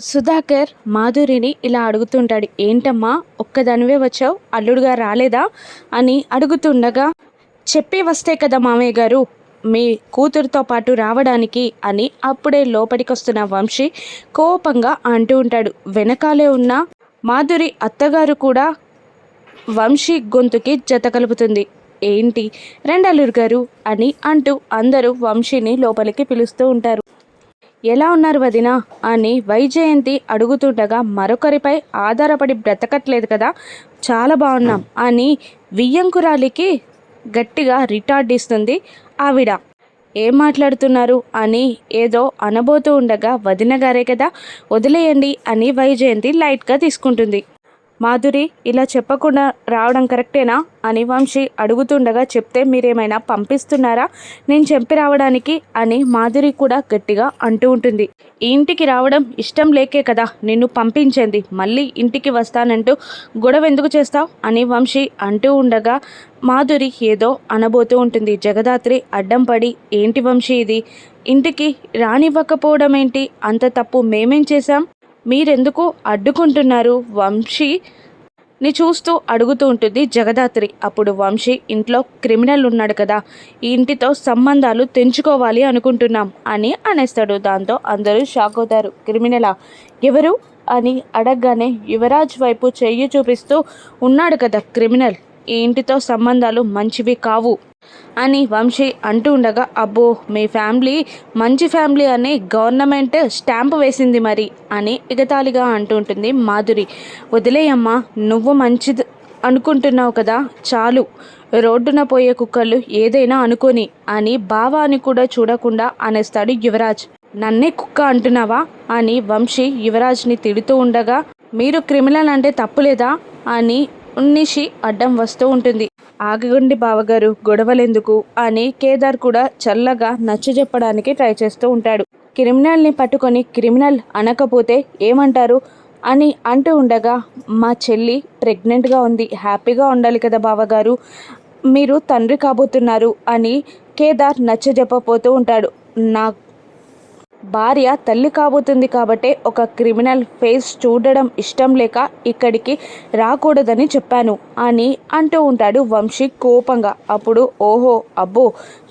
సుధాకర్ మాధురిని ఇలా అడుగుతుంటాడు ఏంటమ్మా ఒక్కదానివే వచ్చావు? అల్లుడుగా రాలేదా? అని అడుగుతుండగా చెప్పి వస్తే కదా మామయ్య గారు మీ కూతురుతో పాటు రావడానికి అని అప్పుడే లోపలికొస్తున్న వంశీ కోపంగా అంటూ ఉంటాడు. వెనకాలే ఉన్న మాధురి అత్తగారు కూడా వంశీ గొంతుకి జత కలుపుతుంది. ఏంటి? రెండల్లురు గారు అని అంటూ అందరూ వంశీని లోపలికి పిలుస్తూ ఉంటారు. ఎలా ఉన్నారు వదిన? అని వైజయంతి అడుగుతుండగా మరొకరిపై ఆధారపడి బ్రతకట్లేదు కదా చాలా బాగున్నాం అని వియ్యంకురాలికి గట్టిగా రిటార్డ్ ఇస్తుంది ఆవిడ. ఏం మాట్లాడుతున్నారు? అని ఏదో అనబోతూ ఉండగా వదిన గారే కదా వదిలేయండి అని వైజయంతి లైట్గా తీసుకుంటుంది. మాధురి ఇలా చెప్పకుండా రావడం కరెక్టేనా? అని వంశీ అడుగుతుండగా చెప్తే మీరేమైనా పంపిస్తున్నారా? నేను చెప్పి రావడానికి అని మాధురి కూడా గట్టిగా అంటూ ఉంటుంది. ఇంటికి రావడం ఇష్టం లేకే కదా నిన్ను పంపించింది. మళ్ళీ ఇంటికి వస్తానంటూ గొడవ ఎందుకు చేస్తావు? అని వంశీ అంటూ ఉండగా మాధురి ఏదో అనబోతూ ఉంటుంది. జగదాత్రి అడ్డం పడి ఏంటి వంశీ ఇది? ఇంటికి రానివ్వకపోవడం ఏంటి అంత తప్పు మేమేం చేశాం? మీరెందుకు అడ్డుకుంటున్నారు? వంశీ ని చూస్తూ అడుగుతూ ఉంటుంది జగదాత్రి. అప్పుడు వంశీ ఇంట్లో క్రిమినల్ ఉన్నాడు కదా ఈ ఇంటితో సంబంధాలు తెంచుకోవాలి అనుకుంటున్నాం అని అనేస్తాడు. దాంతో అందరూ షాక్ అవుతారు. క్రిమినలా? ఎవరు? అని అడగగానే యువరాజ్ వైపు చెయ్యి చూపిస్తూ ఉన్నాడు కదా క్రిమినల్ ఈ ఇంటితో సంబంధాలు మంచివి కావు. అని వంశీ అంటూ ఉండగా అబ్బో మీ ఫ్యామిలీ మంచి ఫ్యామిలీ అని గవర్నమెంట్ స్టాంప్ వేసింది మరి అని ఎగతాళిగా అంటూ ఉంటుంది మాధురి. వదిలేయమ్మా నువ్వు మంచిది అనుకుంటున్నావు కదా చాలు. రోడ్డున పోయే కుక్కలు ఏదైనా అనుకొని అని బావా అని కూడా చూడకుండా అనేస్తాడు యువరాజ్. నన్నే కుక్క అంటున్నావా అని వంశీ యువరాజ్ని తిడుతూ ఉండగా మీరు క్రిమినల్ అంటే తప్పులేదా అని నిషి అడ్డం వస్తూ ఉంటుంది. ఆగగుండి బావగారు గొడవలెందుకు? అని కేదార్ కూడా చల్లగా నచ్చజెప్పడానికి ట్రై చేస్తూ ఉంటాడు. క్రిమినల్ని పట్టుకొని క్రిమినల్ అనకపోతే ఏమంటారు? అని అంటూ ఉండగా మా చెల్లి ప్రెగ్నెంట్గా ఉంది హ్యాపీగా ఉండాలి కదా బావగారు మీరు తండ్రి కాబోతున్నారు అని కేదార్ నచ్చజెప్పపోతూ ఉంటాడు. నా భార్య తల్లి కాబోతుంది కాబట్టే ఒక క్రిమినల్ ఫేస్ చూడడం ఇష్టం లేక ఇక్కడికి రాకూడదని చెప్పాను అని అంటూ ఉంటాడు వంశీ కోపంగా. అప్పుడు ఓహో అబ్బో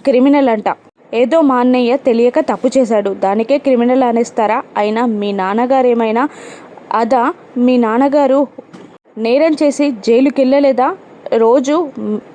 క్రిమినల్ అంట. ఏదో మా అన్నయ్య తెలియక తప్పు చేశాడు. దానికే క్రిమినల్ అనేస్తారా? అయినా మీ నాన్నగారు ఏమైనా అదా మీ నాన్నగారు నేరం చేసి జైలుకెళ్ళలేదా? రోజు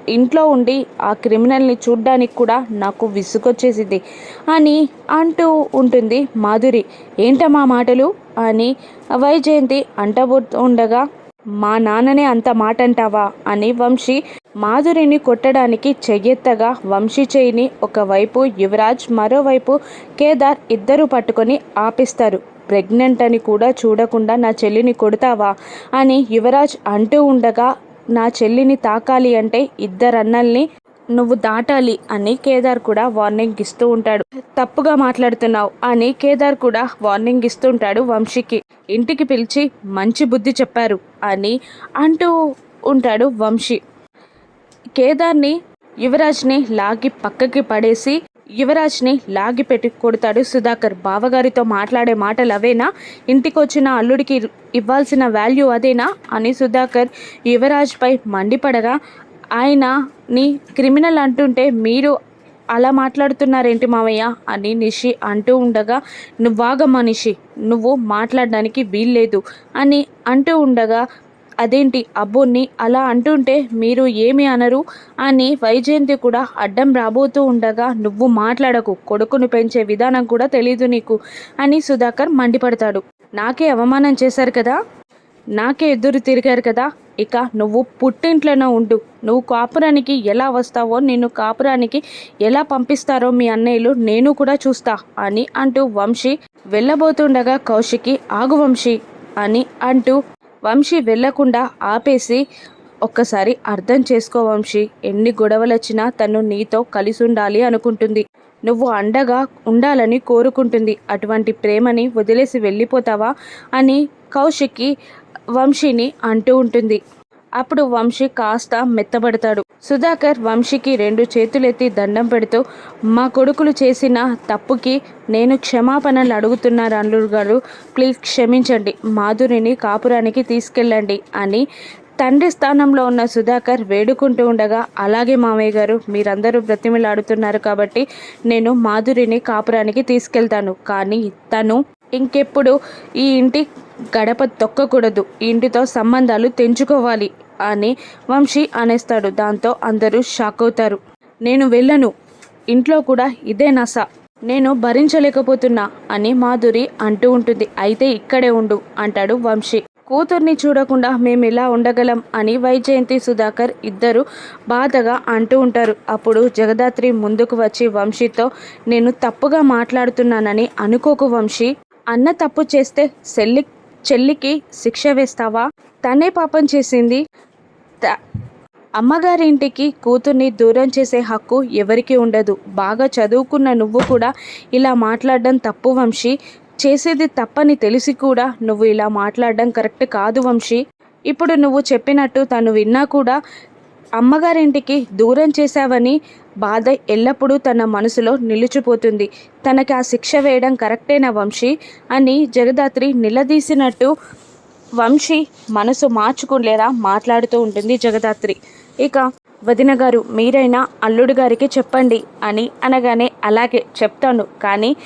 ఇంట్లో ఉండి ఆ క్రిమినల్ని చూడ్డానికి కూడా నాకు విసుగొచ్చేసింది. అని అంటూ ఉంటుంది మాధురి. ఏంటమ్మా మాటలు? అని వైజయంతి అంటబో ఉండగా మా నాన్ననే అంత మాట అంటావా అని వంశీ మాధురిని కొట్టడానికి చెయ్యెత్తగా వంశీ చేయిని ఒకవైపు యువరాజ్ మరోవైపు కేదార్ ఇద్దరు పట్టుకొని ఆపిస్తారు. ప్రెగ్నెంట్ అని కూడా చూడకుండా నా చెల్లిని కొడతావా? అని యువరాజ్ అంటూ ఉండగా నా చెల్లిని తాకాలి అంటే ఇద్దరన్నల్ని నువ్వు దాటాలి అని కేదార్ కూడా వార్నింగ్ ఇస్తూ ఉంటాడు. తప్పుగా మాట్లాడుతున్నావు అని కేదార్ కూడా వార్నింగ్ ఇస్తూ ఉంటాడు వంశీకి. ఇంటికి పిలిచి మంచి బుద్ధి చెప్పారు అని అంటూ ఉంటాడు వంశీ. కేదార్ని యువరాజ్ని లాగి పక్కకి పడేసి యువరాజ్ని లాగిపెట్టి కొడతాడు సుధాకర్. బావగారితో మాట్లాడే మాటలు అవేనా? ఇంటికొచ్చిన అల్లుడికి ఇవ్వాల్సిన వాల్యూ అదేనా? అని సుధాకర్ యువరాజ్పై మండిపడగా ఆయనని క్రిమినల్ అంటుంటే మీరు అలా మాట్లాడుతున్నారేంటి మావయ్య? అని నిషి అంటూ ఉండగా నువ్వాగమ్మా నిషి. నువ్వు మాట్లాడడానికి వీల్లేదు అని అంటూ ఉండగా అదేంటి అబ్బోన్ని అలా అంటుంటే మీరు ఏమి అనరు? అని వైజయంతి కూడా అడ్డం రాబోతూ ఉండగా నువ్వు మాట్లాడకు కొడుకును పెంచే విధానం కూడా తెలీదు నీకు అని సుధాకర్ మండిపడతాడు. నాకే అవమానం చేశారు కదా? నాకే ఎదురు తిరిగారు కదా? ఇక నువ్వు పుట్టింట్లోనే ఉండు. నువ్వు కాపురానికి ఎలా వస్తావో నిన్ను కాపురానికి ఎలా పంపిస్తారో మీ అన్నయ్యలు నేను కూడా చూస్తా అని అంటూ వంశీ వెళ్ళబోతుండగా కౌశికి ఆగు వంశీ అని అంటూ వంశీ వెళ్ళకుండా ఆపేసి ఒక్కసారి అర్థం చేసుకో వంశీ ఎన్ని గొడవలొచ్చినా తను నీతో కలిసి ఉండాలి అనుకుంటుంది. నువ్వు అండగా ఉండాలని కోరుకుంటుంది. అటువంటి ప్రేమని వదిలేసి వెళ్ళిపోతావా అని కౌశిక్కి వంశీని అంటూ ఉంటుంది. అప్పుడు వంశీ కాస్త మెత్తబడతాడు. సుధాకర్ వంశీకి రెండు చేతులెత్తి దండం పెడుతూ మా కొడుకులు చేసిన తప్పుకి నేను క్షమాపణలు అడుగుతున్నారు అల్లుడు గారు. ప్లీజ్ క్షమించండి. మాధురిని కాపురానికి తీసుకెళ్ళండి అని తండ్రి స్థానంలో ఉన్న సుధాకర్ వేడుకుంటూ ఉండగా అలాగే మామయ్య గారు మీరందరూ బ్రతిమిలాడుతున్నారు కాబట్టి నేను మాధురిని కాపురానికి తీసుకెళ్తాను. కానీ తను ఇంకెప్పుడు ఈ ఇంటి గడప తొక్కకూడదు. ఇంటితో సంబంధాలు తెంచుకోవాలి. అని వంశీ అనేస్తాడు. దాంతో అందరూ షాక్ అవుతారు. నేను వెళ్ళను. ఇంట్లో కూడా ఇదే నస. నేను భరించలేకపోతున్నా అని మాధురి అంటూ ఉంటుంది. అయితే ఇక్కడే ఉండు అంటాడు వంశీ. కూతుర్ని చూడకుండా మేము ఇలా ఉండగలం అని వైజయంతి సుధాకర్ ఇద్దరు బాధగా అంటూ ఉంటారు. అప్పుడు జగదాత్రి ముందుకు వచ్చి వంశీతో నేను తప్పుగా మాట్లాడుతున్నానని అనుకోకు వంశీ. అన్న తప్పు చేస్తే సెల్లి చెల్లికి శిక్ష వేస్తావా? తనే పాపం చేసింది. త- కూతుర్ని దూరం చేసే హక్కు ఎవరికీ ఉండదు. బాగా చదువుకున్న నువ్వు కూడా ఇలా మాట్లాడడం తప్పు వంశీ. చేసేది తప్పని తెలిసి కూడా నువ్వు ఇలా మాట్లాడడం కరెక్ట్ కాదు వంశీ. ఇప్పుడు నువ్వు చెప్పినట్టు తను విన్నా కూడా అమ్మగారింటికి దూరం చేశావని బాధ ఎల్లప్పుడూ తన మనసులో నిలిచిపోతుంది. తనకి ఆ శిక్ష వేయడం కరెక్టేనా వంశీ? అని జగదాత్రి నిలదీసినట్టు వంశీ మనసు మార్చుకునేలా మాట్లాడుతూ ఉంటుంది జగదాత్రి. ఇక వదిన గారు మీరైనా అల్లుడు గారికి చెప్పండి అని అనగానే అలాగే చెప్తాను. కానీ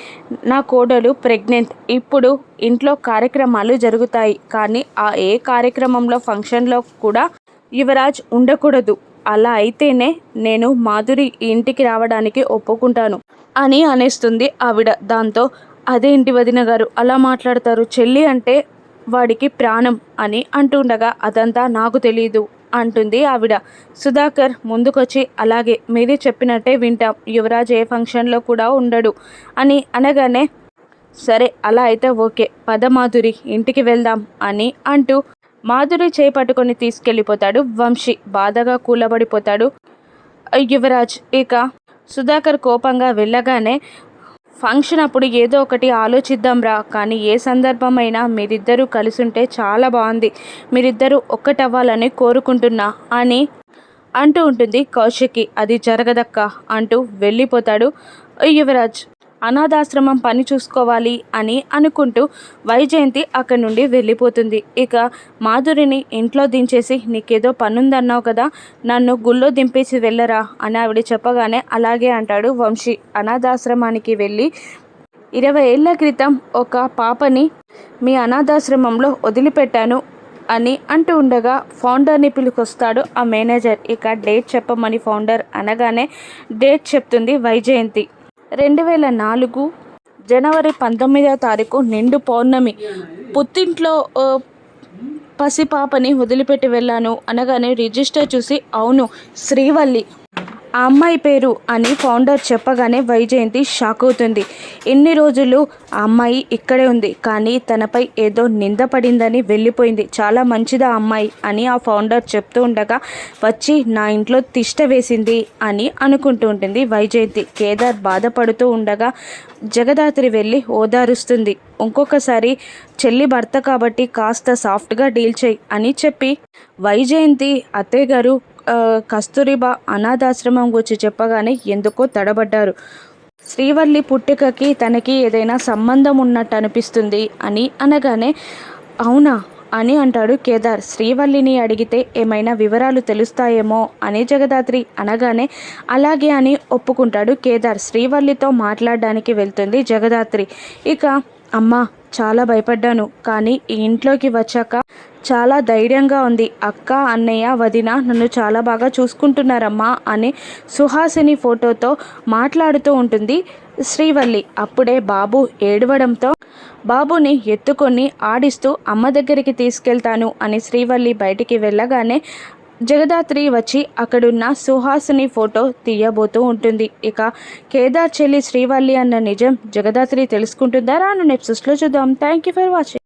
నా కోడలు ప్రెగ్నెంట్. ఇప్పుడు ఇంట్లో కార్యక్రమాలు జరుగుతాయి. కానీ ఆ ఏ కార్యక్రమంలో ఫంక్షన్లో కూడా యువరాజ్ ఉండకూడదు. అలా అయితేనే నేను మాధురి ఇంటికి రావడానికి ఒప్పుకుంటాను అని అనేస్తుంది ఆవిడ. దాంతో అదేంటి వదిన గారు అలా మాట్లాడతారు. చెల్లి అంటే వాడికి ప్రాణం అని అంటుండగా అదంతా నాకు తెలియదు అంటుంది ఆవిడ. సుధాకర్ ముందుకొచ్చి అలాగే మీరే చెప్పినట్టే వింటాం. యువరాజ్ ఏ ఫంక్షన్లో కూడా ఉండడు అని అనగానే సరే అలా అయితే ఓకే. పదమాధురి ఇంటికి వెళ్దాం అని అంటూ మాధురి చేయి పట్టుకొని తీసుకెళ్ళిపోతాడు. వంశీ బాధగా కూలబడిపోతాడు. యువరాజ్ ఇక సుధాకర్ కోపంగా వెళ్ళగానే ఫంక్షన్ అప్పుడు ఏదో ఒకటి ఆలోచిద్దాంరా కానీ ఏ సందర్భమైనా మీరిద్దరూ కలిసుంటే చాలా బాగుంది. మీరిద్దరూ ఒక్కటవ్వాలని కోరుకుంటున్నా అని అంటూ ఉంటుంది కౌశికి. అది జరగదక్క అంటూ వెళ్ళిపోతాడు. యువరాజ్ అనాథాశ్రమం పని చూసుకోవాలి అని అనుకుంటూ వైజయంతి అక్కడి నుండి వెళ్ళిపోతుంది. ఇక మాధురిని ఇంట్లో దించేసి నీకేదో పనుందన్నావు కదా నన్ను గుళ్ళో దింపేసి వెళ్ళరా అని ఆవిడ చెప్పగానే అలాగే అంటాడు వంశీ. అనాథాశ్రమానికి వెళ్ళి ఇరవై ఏళ్ళ క్రితం ఒక పాపని మీ అనాథాశ్రమంలో వదిలిపెట్టాను అని అంటూ ఉండగా ఫౌండర్ని పిలుకొస్తాడు ఆ మేనేజర్. ఇక డేట్ చెప్పమని ఫౌండర్ అనగానే డేట్ చెప్తుంది వైజయంతి. రెండు వేల నాలుగు జనవరి పంతొమ్మిదవ తారీఖు నిండు పౌర్ణమి. పుత్తింట్లో పసిపాపని వదిలిపెట్టి వెళ్ళాను. అనగానే రిజిస్టర్ చూసి అవును శ్రీవల్లి. ఆ అమ్మాయి పేరు అని ఫౌండర్ చెప్పగానే వైజయంతి షాక్ అవుతుంది. ఎన్ని రోజులు ఆ అమ్మాయి ఇక్కడే ఉంది కానీ తనపై ఏదో నింద పడిందని వెళ్ళిపోయింది. చాలా మంచిదా అమ్మాయి అని ఆ ఫౌండర్ చెప్తూ ఉండగా వచ్చి నా ఇంట్లో తిష్ట వేసింది అని అనుకుంటూ ఉంటుంది వైజయంతి. కేదార్ బాధపడుతూ ఉండగా జగదాత్రి వెళ్ళి ఓదారుస్తుంది. ఇంకొకసారి చెల్లి భర్త కాబట్టి కాస్త సాఫ్ట్గా డీల్ చేయి అని చెప్పి వైజయంతి అత్తయ్య గారు కస్తూరిబా అనాథాశ్రమం గురించి చెప్పగానే ఎందుకో తడబడ్డారు. శ్రీవల్లి పుట్టుకకి తనకి ఏదైనా సంబంధం ఉన్నట్టు అనిపిస్తుంది అని అనగానే అవునా అని అంటాడు కేదార్. శ్రీవల్లిని అడిగితే ఏమైనా వివరాలు తెలుస్తాయేమో అని జగదాత్రి అనగానే అలాగే అని ఒప్పుకుంటాడు కేదార్. శ్రీవల్లితో మాట్లాడడానికి వెళ్తుంది జగదాత్రి. ఇక అమ్మా చాలా భయపడ్డాను కానీ ఈ ఇంట్లోకి వచ్చాక చాలా ధైర్యంగా ఉంది. అక్క అన్నయ్య వదిన నన్ను చాలా బాగా చూసుకుంటున్నారమ్మా అని సుహాసిని ఫోటోతో మాట్లాడుతూ ఉంటుంది శ్రీవల్లి. అప్పుడే బాబు ఏడవడంతో బాబుని ఎత్తుకొని ఆడిస్తూ అమ్మ దగ్గరికి తీసుకెళ్తాను అని శ్రీవల్లి బయటికి వెళ్ళగానే జగదాత్రి వచ్చి అక్కడున్న సుహాసుని ఫోటో తీయబోతూ ఉంటుంది. ఇక కేదార్ చెల్లి శ్రీవల్లి అన్న నిజం జగదాత్రి తెలుసుకుంటుందా? రాను నెప్సెస్లో చూద్దాం. Thank you for watching